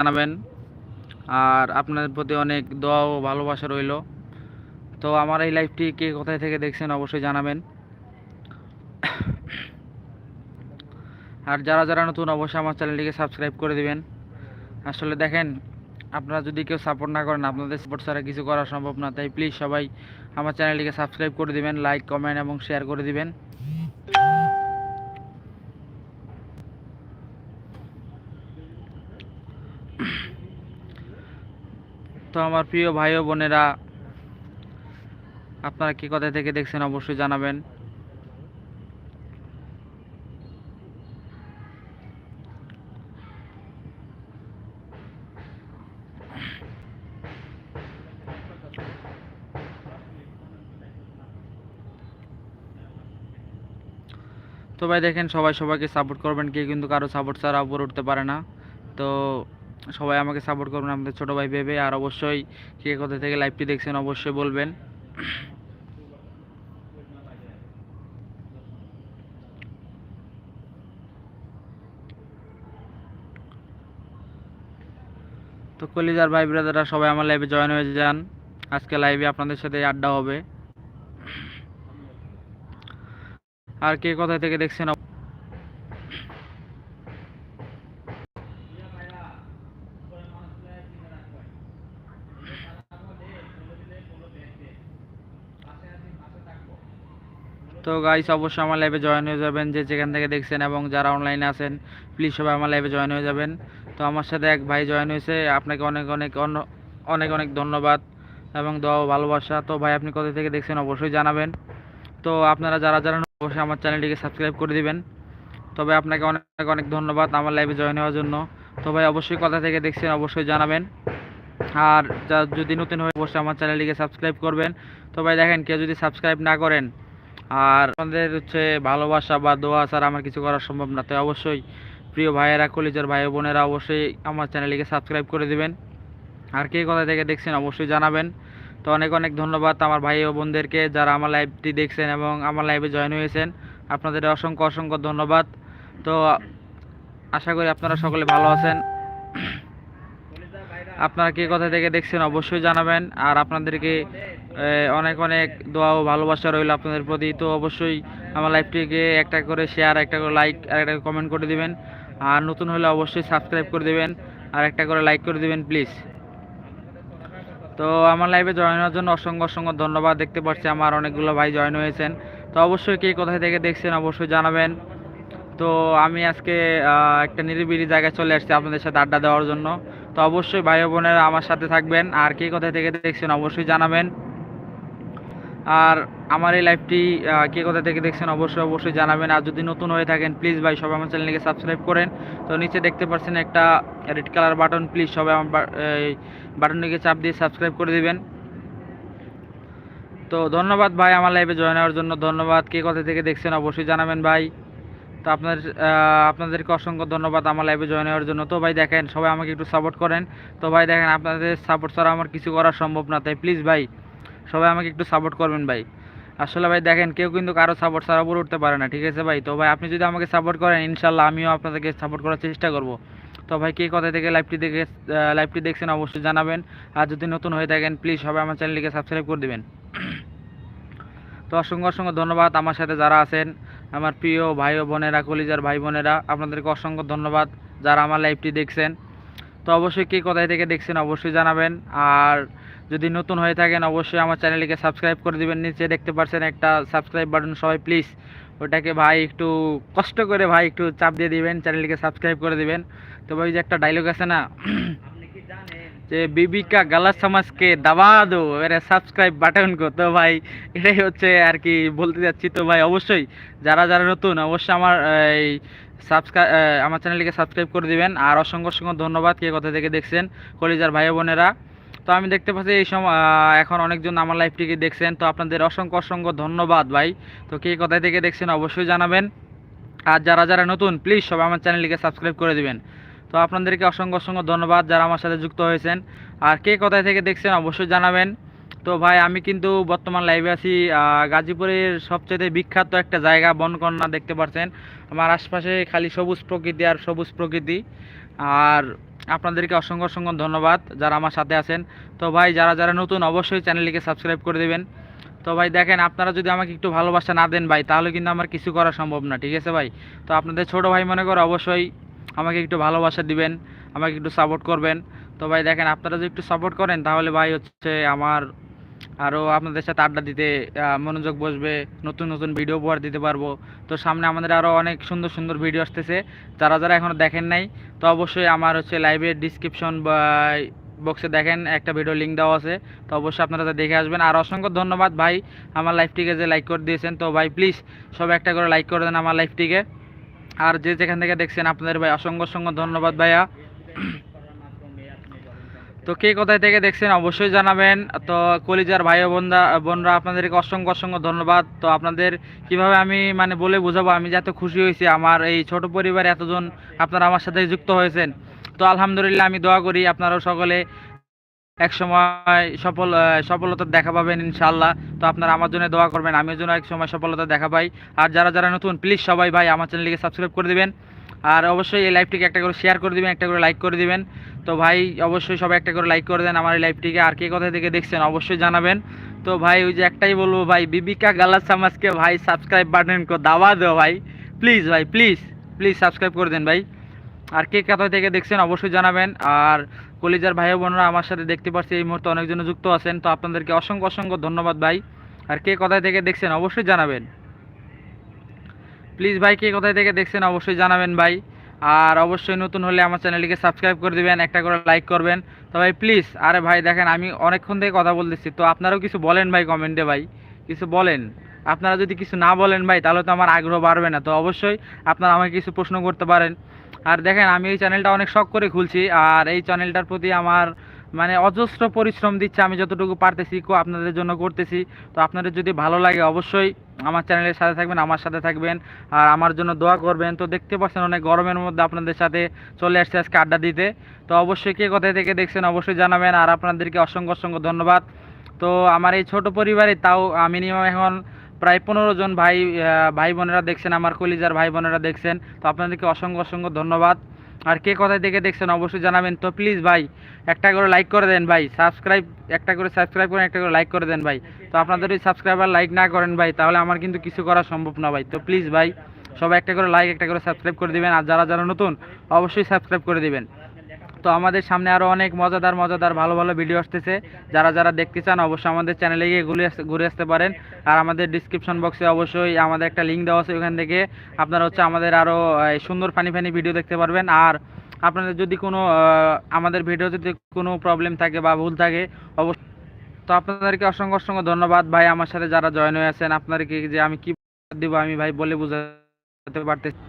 জানাবেন। আর আপনাদের প্রতি অনেক দোয়া ও ভালোবাসা রইল। তো আমার এই লাইভটি কে কোথায় থেকে দেখছেন অবশ্যই জানাবেন। আর যারা যারা নতুন অবশ্যই আমার চ্যানেলটিকে সাবস্ক্রাইব করে দিবেন। আসলে দেখেন, আপনারা যদি কেউ সাপোর্ট না করেন, আপনাদের সাপোর্ট ছাড়া কিছু করা সম্ভব না। তাই প্লিজ সবাই আমার চ্যানেলটিকে সাবস্ক্রাইব করে দিবেন লাইক কমেন্ট এবং শেয়ার করে দিবেন। তো আমার প্রিয় ভাই ও বোনেরা, আপনারা কি কোথা থেকে দেখছেন অবশ্যই জানাবেন। তো ভাই দেখেন সবাই সবাইকে সাপোর্ট করবেন, কেউ কিন্তু কারও সাপোর্ট ছাড়া উপরে উঠতে পারে না। তো সবাই আমাকে সাপোর্ট করবেন, আমাদের ছোটো ভাই ভেবে আর অবশ্যই কে কোথা থেকে লাইভটি দেখছেন অবশ্যই বলবেন। তো কলিজার ভাই ব্রাদাররা সবাই আমার লাইভে জয়েন হয়ে যান। আজকে লাইভে আপনাদের সাথে আড্ডা হবে। আর কে কোথা থেকে দেখছেন তো গাইস অবশ্যই আমার লাইভে জয়েন হয়ে যাবেন, যে যেখান থেকে দেখছেন এবং যারা অনলাইনে আছেন প্লিজ সবাই আমার লাইভে জয়েন হয়ে যাবেন। তো আমার সাথে এক ভাই জয়েন হয়েছে, আপনাকে অনেক অনেক অনেক অনেক ধন্যবাদ এবং দোয়া ভালোবাসা। তো ভাই, আপনি কোথা থেকে দেখছেন অবশ্যই জানাবেন। তো আপনারা যারা যারা অবশ্যই আমার চ্যানেলটিকে সাবস্ক্রাইব করে দিবেন। তবে আপনাকে অনেক অনেক ধন্যবাদ আমার লাইভে জয়েন হওয়ার জন্য। তো ভাই, অবশ্যই কোথা থেকে দেখছেন অবশ্যই জানাবেন। আর যদি নতুন হয়ে, অবশ্যই আমার চ্যানেলটিকে সাবস্ক্রাইব করবেন। তো ভাই, দেখেন, কেউ যদি সাবস্ক্রাইব না করেন আর আমাদের হচ্ছে ভালোবাসা বা দোয়া ছাড়া আমার কিছু করা সম্ভব না। তাই অবশ্যই প্রিয় ভাইয়েরা, কলিজার ভাই বোনেরা অবশ্যই আমার চ্যানেলটিকে সাবস্ক্রাইব করে দিবেন। আর কে কোথা থেকে দেখছেন অবশ্যই জানাবেন। তো অনেক অনেক ধন্যবাদ আমার ভাই ও বোনদেরকে যারা আমার লাইভটি দেখছেন এবং আমার লাইভে জয়েন হয়েছেন। আপনাদের অসংখ্য অসংখ্য ধন্যবাদ। তো আশা করি আপনারা সকলে ভালো আছেন। আপনারা কে কোথা থেকে দেখছেন অবশ্যই জানাবেন। আর আপনাদেরকে অনেক অনেক দোয়া ও ভালোবাসা রইল আপনাদের প্রতি। তো অবশ্যই আমার লাইভটিকে একটা করে শেয়ার একটা করে লাইক আর একটা কমেন্ট করে দিবেন। আর নতুন হলে অবশ্যই সাবস্ক্রাইব করে দিবেন। আর একটা করে লাইক করে দিবেন প্লিজ তো আমার লাইভে জয়েন হওয়ার জন্য অসংখ্য অসংখ্য ধন্যবাদ। দেখতে পাচ্ছি আমার অনেকগুলো ভাই জয়েন হয়েছেন। তো অবশ্যই কে কোথায় থেকে দেখছেন অবশ্যই জানাবেন। তো আমি আজকে একটা নিরিবিলি জায়গায় চলে আসছি আপনাদের সাথে আড্ডা দেওয়ার জন্য। তো অবশ্যই ভাই বোনেরা আমার সাথে থাকবেন। আর কে কোথায় থেকে দেখছেন অবশ্যই জানাবেন। আর আমার এই লাইভটি কে কোথা থেকে দেখছেন অবশ্যই অবশ্যই জানাবেন। আর যদি নতুন হয়ে থাকেন প্লিজ ভাই সবাই আমার চ্যানেলকে সাবস্ক্রাইব করেন। তো নিচে দেখতে পাচ্ছেন একটা রেড কালার বাটন প্লিজ সবাই আমার বাটনটিকে চাপ দিয়ে সাবস্ক্রাইব করে দিবেন। তো ধন্যবাদ ভাই আমার লাইভে জয়েন হওয়ার জন্য। ধন্যবাদ। কে কোথা থেকে দেখছেন অবশ্যই জানাবেন ভাই। তো আপনার আপনাদেরকে অসংখ্য ধন্যবাদ আমার লাইভে জয়েন হওয়ার জন্য। তো ভাই দেখেন, সবাই আমাকে একটু সাপোর্ট করেন। তো ভাই দেখেন, আপনাদের সাপোর্ট ছাড়া আমার কিছু করা সম্ভব না। তাই প্লিজ ভাই, সবাই আমাকে একটু সাপোর্ট করবেন ভাই। আসলে ভাই দেখেন, কেউ কিন্তু কারও সাপোর্ট ছাড়া উপরে উঠতে পারে না, ঠিক আছে ভাই? তো ভাই আপনি যদি আমাকে সাপোর্ট করেন ইনশাল্লাহ আমিও আপনাদেরকে সাপোর্ট করার চেষ্টা করব। তো ভাই কে কোথা থেকে লাইভটি দেখে লাইভটি দেখছেন অবশ্যই জানাবেন। আর যদি নতুন হয়ে থাকেন প্লিজ সবাই আমার চ্যানেলটিকে সাবস্ক্রাইব করে দেবেন। তো অসংখ্য অসংখ্য ধন্যবাদ আমার সাথে যারা আছেন। আমার প্রিয় ভাই ও বোনেরা, কলিজার ভাই বোনেরা, আপনাদেরকে অসংখ্য ধন্যবাদ যারা আমার লাইভটি দেখছেন। তো অবশ্যই কী কোথায় থেকে দেখছেন অবশ্যই জানাবেন। আর যদি নতুন হয়ে থাকেন, অবশ্যই আমার চ্যানেলটিকে সাবস্ক্রাইব করে দিবেন। নিচে দেখতে পাচ্ছেন একটা সাবস্ক্রাইব বাটন সবাই প্লিজ ওটাকে ভাই একটু কষ্ট করে ভাই একটু চাপ দিয়ে দিবেন, চ্যানেলটিকে সাবস্ক্রাইব করে দিবেন। তো ওই যে একটা ডায়লগ আছে না যে বিবিকা গালা সমাজকে দাবা দো, এবারে সাবস্ক্রাইব বাটন কো তো ভাই, এটাই হচ্ছে আর কি বলতে যাচ্ছি। তো ভাই, অবশ্যই যারা যারা নতুন, অবশ্যই আমার, এই সাবস্ক্রাইব আমার চ্যানেলটিকে সাবস্ক্রাইব করে দিবেন। আর অসংখ্য অসংখ্য ধন্যবাদ কে কোথা থেকে দেখছেন, কলিজার ভাই বোনেরা। তো আমি দেখতে পাচ্ছি এই সময় এখন অনেকজন আমার লাইভটিকে দেখছেন। তো আপনাদের অসংখ্য অসংখ্য ধন্যবাদ ভাই। তো কে কোথায় থেকে দেখছেন অবশ্যই জানাবেন। আর যারা যারা নতুন প্লিজ সবাই আমার চ্যানেলটিকে সাবস্ক্রাইব করে দিবেন। তো আপনাদেরকে অসংখ্য অসংখ্য ধন্যবাদ যারা আমার সাথে যুক্ত হয়েছেন। আর কে কোথায় থেকে দেখছেন অবশ্যই জানাবেন। তো ভাই, আমি কিন্তু বর্তমান লাইভে আছি গাজীপুরের সবচেয়ে বিখ্যাত একটা জায়গা, বনকন্যা দেখতে পাচ্ছেন আমার আশপাশে খালি সবুজ প্রকৃতি আর সবুজ প্রকৃতি। আর আপনাদেরকে অসংখ্য অসংখ্য ধন্যবাদ যারা আমার সাথে আছেন। তো ভাই, যারা যারা নতুন অবশ্যই চ্যানেলটিকে সাবস্ক্রাইব করে দেবেন। তো ভাই, দেখেন, আপনারা যদি আমাকে একটু ভালোবাসা না দেন ভাই, তাহলে কিন্তু আমার কিছু করা সম্ভব না, ঠিক আছে ভাই? তো আপনাদের ছোট ভাই মনে করে অবশ্যই আমাকে একটু ভালোবাসা দিবেন, আমাকে একটু সাপোর্ট করবেন। তো ভাই দেখেন, আপনারা যদি একটু সাপোর্ট করেন, তাহলে ভাই হচ্ছে আমার আরও আপনাদের সাথে আড্ডা দিতে মনোযোগ বসবে, নতুন নতুন ভিডিও উপহার দিতে পারব। তো সামনে আমাদের আরও অনেক সুন্দর সুন্দর ভিডিও আসতেছে। যারা যারা এখনও দেখেন নাই, তো অবশ্যই আমার হচ্ছে লাইভের ডিসক্রিপশন বা বক্সে দেখেন, একটা ভিডিও লিঙ্ক দেওয়া আছে। তো অবশ্যই আপনারা তা দেখে আসবেন। আর অসংখ্য ধন্যবাদ ভাই, আমার লাইভটিকে যে লাইক করে দিয়েছেন। তো ভাই প্লিজ সব একটা করে লাইক করে দেন আমার লাইভটিকে আর যে যেখান থেকে দেখছেন আপনাদের ভাই, অসংখ্য অসংখ্য ধন্যবাদ ভাইয়া। তো কে কোথায় থেকে দেখছেন অবশ্যই জানাবেন। তো কলিজার ভাই বোনরা বোনরা, আপনাদেরকে অসংখ্য অসংখ্য ধন্যবাদ। তো আপনাদের কীভাবে আমি মানে বলে বোঝাবো? আমি যে এত খুশি হয়েছি, আমার এই ছোট পরিবারে এতজন আপনারা আমার সাথে যুক্ত হয়েছেন। তো আলহামদুলিল্লাহ আমি দোয়া করি আপনারাও সকলে এক সময় সফল আহ, সফলতা দেখা পাবেন ইনশাল্লাহ তো আপনারা আমার জন্য দোয়া করবেন আমিও যেন এক সময় সফলতা দেখা পাই। আর যারা যারা নতুন প্লিজ সবাই ভাই আমার চ্যানেলটিকে সাবস্ক্রাইব করে দেবেন। আর অবশ্যই এই লাইভটিকে একটা করে শেয়ার করে দিবেন একটা করে লাইক করে দিবেন। তো ভাই অবশ্যই সবাই একটা করে লাইক করে দেন আমার এই লাইভটিকে আর কে কোথা থেকে দেখছেন অবশ্যই জানাবেন। তো ভাই ওই যে একটাই বলব ভাই বিবিকা গালাস সামাজকে ভাই সাবস্ক্রাইব বাটন দাবা দেও ভাই। প্লিজ ভাই প্লিজ প্লিজ সাবস্ক্রাইব করে দেন ভাই। আর কে কোথা থেকে দেখছেন অবশ্যই জানাবেন। আর কলিজার ভাই বোনরা আমার সাথে দেখতে পাচ্ছি এই মুহূর্তে অনেকজন যুক্ত আছেন। তো আপনাদেরকে অসংখ্য অসংখ্য ধন্যবাদ ভাই। আর কে কোথায় থেকে দেখছেন অবশ্যই জানাবেন। প্লিজ ভাই, কে কোথায় থেকে দেখছেন অবশ্যই জানাবেন ভাই। আর অবশ্যই নতুন হলে আমার চ্যানেলটিকে সাবস্ক্রাইব করে দিবেন, একটা করে লাইক করবেন। তো ভাই প্লিজ আরে ভাই, দেখেন আমি অনেকক্ষণ থেকে কথা বলতেছি, তো আপনারাও কিছু বলেন ভাই কমেন্টে ভাই। কিছু বলেন। আপনারা যদি কিছু না বলেন ভাই, তাহলে তো আমার আগ্রহ বাড়বে না। তো অবশ্যই আপনারা আমাকে কিছু প্রশ্ন করতে পারেন। আর দেখেন, আমি এই চ্যানেলটা অনেক শখ করে খুলছি, আর এই চ্যানেলটার প্রতি আমার মানে অজস্র পরিশ্রম দিচ্ছে, আমি যতটুকু পারতেছি আপনাদের জন্য করতেছি। তো আপনাদের যদি ভালো লাগে, অবশ্যই আমার চ্যানেলের সাথে থাকবেন, আমার সাথে থাকবেন, আর আমার জন্য দোয়া করবেন। তো দেখতে পাচ্ছেন, অনেক গরমের মধ্যে আপনাদের সাথে চলে আসছে আজকে আড্ডা দিতে। তো অবশ্যই কে কোথায় থেকে দেখছেন, অবশ্যই জানাবেন। আর আপনাদেরকে অসংখ্য অসংখ্য ধন্যবাদ। তো আমার এই ছোট পরিবারে তাও মিনিমাম এখন প্রায় পনেরো জন ভাই ভাই বোনেরা দেখছেন, আমার কলিজার ভাই বোনেরা দেখছেন। তো আপনাদেরকে অসংখ্য অসংখ্য ধন্যবাদ। আর কে কোথায় থেকে দেখছেন অবশ্যই জানাবেন। তো প্লিজ ভাই, একটা করে লাইক করে দেন ভাই। সাবস্ক্রাইব একটা করে সাবস্ক্রাইব করেন, একটা করে লাইক করে দেন ভাই। তো আপনাদের ওই সাবস্ক্রাইবার লাইক না করেন ভাই, তাহলে আমার কিন্তু কিছু করা সম্ভব না ভাই। তো প্লিজ ভাই, সবাই একটা করে লাইক একটা করে সাবস্ক্রাইব করে দিবেন। আর যারা যারা নতুন, অবশ্যই সাবস্ক্রাইব করে দিবেন। তো আমাদের সামনে আরও অনেক মজাদার মজাদার, ভালো ভালো ভিডিও আসতেছে। যারা যারা দেখতে চান, অবশ্যই আমাদের চ্যানেলে গিয়ে ঘুরে ঘুরে আসতে পারেন। আর আমাদের ডিসক্রিপশন বক্সে অবশ্যই আমাদের একটা লিঙ্ক দেওয়া আছে ওখান থেকে। আপনারা হচ্ছে আমাদের আরও সুন্দর ফানি ফানি ভিডিও দেখতে পারবেন। আর আপনাদের যদি কোনো আমাদের ভিডিও যদি কোনো প্রবলেম থাকে বা ভুল থাকে, অবশ্যই তো আপনাদেরকে অসংখ্য অসংখ্য ধন্যবাদ। ভাই, আমার সাথে যারা জয়েন হয়ে আছেন, আপনাদেরকে যে আমি কি দিব, আমি ভাই বলে বোঝাতে পারতেছি।